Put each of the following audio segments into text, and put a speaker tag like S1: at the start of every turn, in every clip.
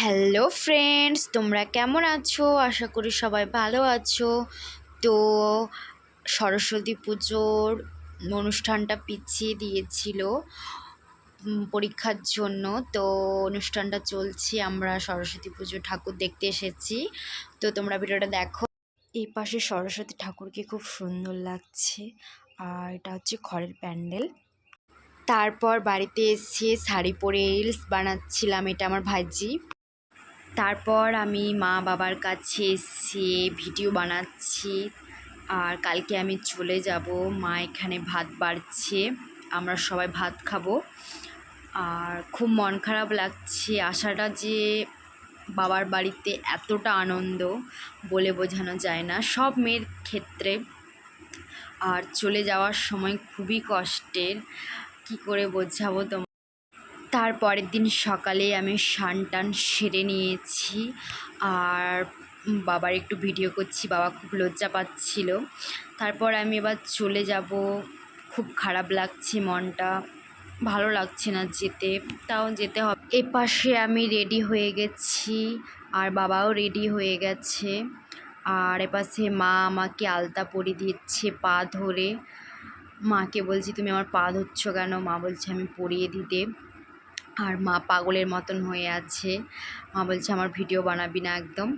S1: Hello friends, তোমরা কেমন আছো? আশা করি সবাই ভালো আছো। তো সরস্বতী পুজোর অনুষ্ঠানটা পিছিয়ে দিয়েছিল পরীক্ষার জন্য। তো অনুষ্ঠানটা চলছে, আমরা সরস্বতী পুজো ঠাকুর দেখতে এসেছি। তো তোমরা ভিডিওটা দেখো। এই পাশে সরস্বতী ঠাকুরকে খুব সুন্দর লাগছে, আর এটা হচ্ছে খড়ের প্যান্ডেল। তারপর বাড়িতে এসে শাড়ি পরে রিলস বানাচ্ছিলাম, এটা আমার ভাইজি। তারপর আমি মা বাবার কাছে এসে ভিডিও বানাচ্ছি। আর কালকে আমি চলে যাব, মা এখানে ভাত বাড়ছে, আমরা সবাই ভাত খাব। আর খুব মন খারাপ লাগছে, আশাটা যে বাবার বাড়িতে এতটা আনন্দ বলে বোঝানো যায় না, সব মেয়ের ক্ষেত্রে। আর চলে যাওয়ার সময় খুবই কষ্টের, কি করে বোঝাবো তোমার তার পরের দিন সকালে আমি স্নান টান সেরে নিয়েছি। আর বাবার একটু ভিডিও করছি, বাবা খুব লজ্জা পাচ্ছিল। তারপর আমি এবার চলে যাব। খুব খারাপ লাগছে মনটা, ভালো লাগছে না যেতে, তাও যেতে হবে। এ পাশে আমি রেডি হয়ে গেছি, আর বাবাও রেডি হয়ে গেছে। আর এপাশে মা আমাকে আলতা পরিয়ে দিচ্ছে পা ধরে। মাকে বলছি, তুমি আমার পা ধরছ কেন? মা বলছে, আমি পরিয়ে দিতে। আর মা পাগলের মতন হয়ে আছে। মা বলছে, আমার ভিডিও বানাবি না একদম।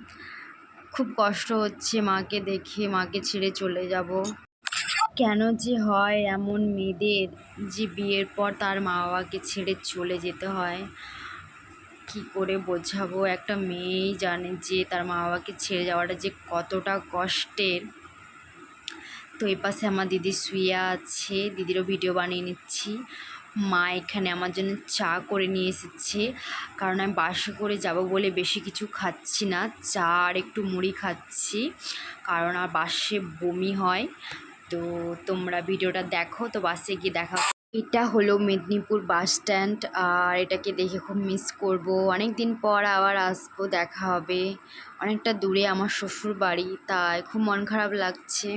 S1: খুব কষ্ট হচ্ছে মাকে দেখে, মাকে ছেড়ে চলে যাব। কেন যে হয় এমন মেয়েদের যে বিয়ের পর তার মা বাবাকে ছেড়ে চলে যেতে হয়। কি করে বোঝাবো? একটা মেয়েই জানে যে তার মা বাবাকে ছেড়ে যাওয়াটা যে কতটা কষ্টের। তো এই পাশে আমার দিদি শুয়ে আছে। দিদিরও ভিডিও বানিয়ে নিচ্ছি। মা এখানে আমার জন্য চা করে নিয়ে এসেছে। কারণ আমি বাসে করে যাব বলে বেশি কিছু খাচ্ছি না। চা আর একটু মুড়ি খাচ্ছি। কারণ আর বাসে বমি হয়। তো তোমরা ভিডিওটা দেখো, তো বাসে গিয়ে দেখা এটা হলো মেদিনীপুর বাস স্ট্যান্ড। আর এটাকে দেখে খুব মিস করব। অনেক দিন পর আবার আসব, দেখা হবে। অনেকটা দূরে আমার শ্বশুর বাড়ি, তাই খুব মন খারাপ লাগছে।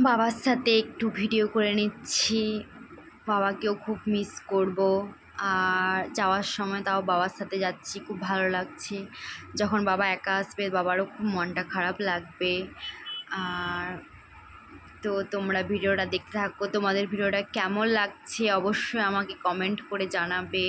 S1: বাবার সাথে একটু ভিডিও করে নিচ্ছি। বাবাকেও খুব মিস করব। আর যাওয়ার সময় তাও বাবার সাথে যাচ্ছি, খুব ভালো লাগছে। যখন বাবা একা আসবে, বাবারও খুব মনটা খারাপ লাগবে। আর তো তোমরা ভিডিওটা দেখতে থাকো। তোমাদের ভিডিওটা কেমন লাগছে অবশ্যই আমাকে কমেন্ট করে জানাবে।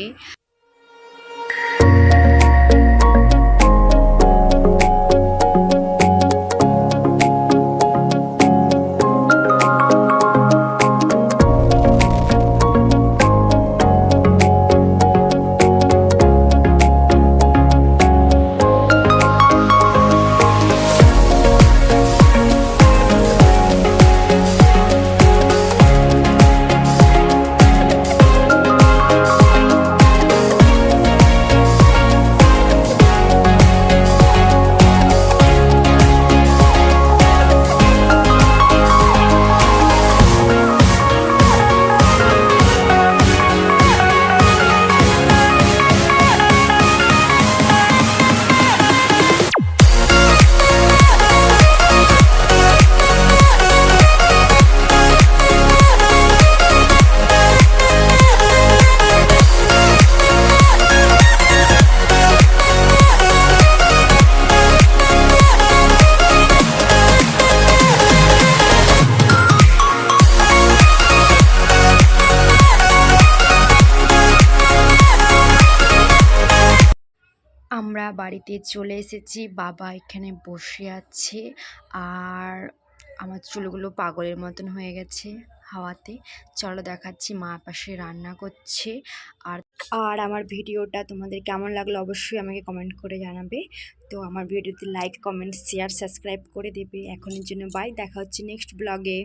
S1: আমরা বাড়িতে চলে এসেছি। বাবা এখানে বসে আছে আর আমার চুলগুলো পাগলের মতন হয়ে গেছে হাওয়াতে। চলো দেখাচ্ছি মা পাশে রান্না করছে। আর আর আমার ভিডিওটা তোমাদের কেমন লাগল অবশ্যই আমাকে কমেন্ট করে জানাবে। তো আমার ভিডিওতে লাইক কমেন্ট শেয়ার সাবস্ক্রাইব করে দেবে। এখনের জন্য বাই দেখা হচ্ছে নেক্সট ব্লগে